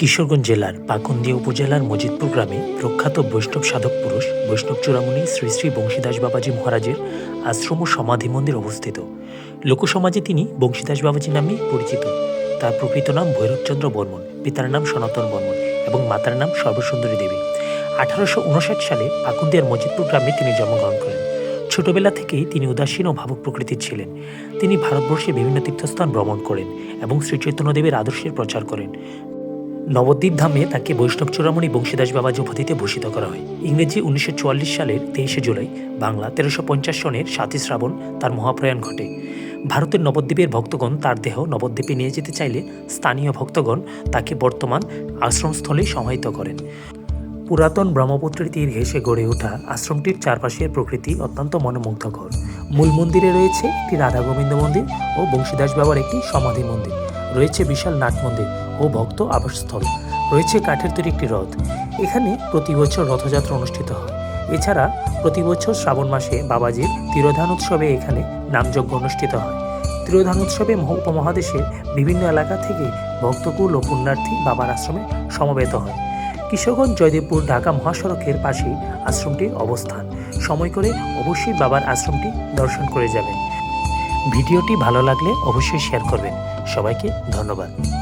কিশোরগঞ্জ জেলার পাকুন্দিয়া উপজেলার মজিদপুর গ্রামে প্রখ্যাত বৈষ্ণব সাধক পুরুষ বৈষ্ণব চূড়ামণি শ্রী শ্রী বংশীদাস বাবাজি মহারাজের আশ্রম ও সমাধি মন্দির অবস্থিত। লোকসমাজে তিনি বংশীদাস বাবাজি নামে পরিচিত। তার প্রকৃত নাম ভৈরবচন্দ্র বর্মন, পিতার নাম সনাতন বর্মন এবং মাতার নাম সর্বসুন্দরী দেবী। আঠারোশো উনষাট সালে পাকুন্দিয়ার মজিদপুর গ্রামে তিনি জন্মগ্রহণ করেন। ছোটবেলা থেকেই তিনি উদাসীন ও ভাবুক প্রকৃতির ছিলেন। তিনি ভারতবর্ষে বিভিন্ন তীর্থস্থান ভ্রমণ করেন এবং শ্রী চৈতন্যদেবের আদর্শের প্রচার করেন। নবদ্বীপ ধামে তাকে বৈষ্ণব চূড়ামণি বংশীদাস বাবাজি উপাধিতে ভূষিত করা হয়। ইংরেজি উনিশশো চুয়াল্লিশ সালের তেইশে জুলাই বাংলা তেরোশো পঞ্চাশ সনের সাতই শ্রাবণ তার মহাপ্রয়াণ ঘটে। ভারতের নবদ্বীপের ভক্তগণ তার দেহ নবদ্বীপে নিয়ে যেতে চাইলে স্থানীয় ভক্তগণ তাকে বর্তমান আশ্রমস্থলে সমাহিত করেন। পুরাতন ব্রহ্মপুত্রের তীর ঘেঁষে গড়ে ওঠা আশ্রমটির চারপাশের প্রকৃতি অত্যন্ত মনোমুগ্ধকর। মূল মন্দিরে রয়েছে একটি রাধা গোবিন্দ মন্দির ও বংশীদাস বাবার একটি সমাধি মন্দির। রয়েছে বিশাল নাট মন্দির ও ভক্ত আবাসস্থল। রয়েছে কাঠের তৈরি একটি রথ। এখানে প্রতি বছর রথযাত্রা অনুষ্ঠিত হয়। এছাড়া প্রতি বছর শ্রাবণ মাসে বাবাজির তিরোধান উৎসবে এখানে নামযজ্ঞ অনুষ্ঠিত হয়। তিরোধান উৎসবে মহ- উপমহাদেশের বিভিন্ন এলাকা থেকে ভক্তকুল ও পুণ্যার্থী বাবার আশ্রমে সমবেত হয়। কিশোরগঞ্জ জয়দেবপুর ঢাকা মহাসড়কের পাশেই আশ্রমটির অবস্থান। সময় করে অবশ্যই বাবার আশ্রমটি দর্শন করে যাবেন। ভিডিওটি ভালো লাগলে অবশ্যই শেয়ার করবেন। সবাইকে ধন্যবাদ।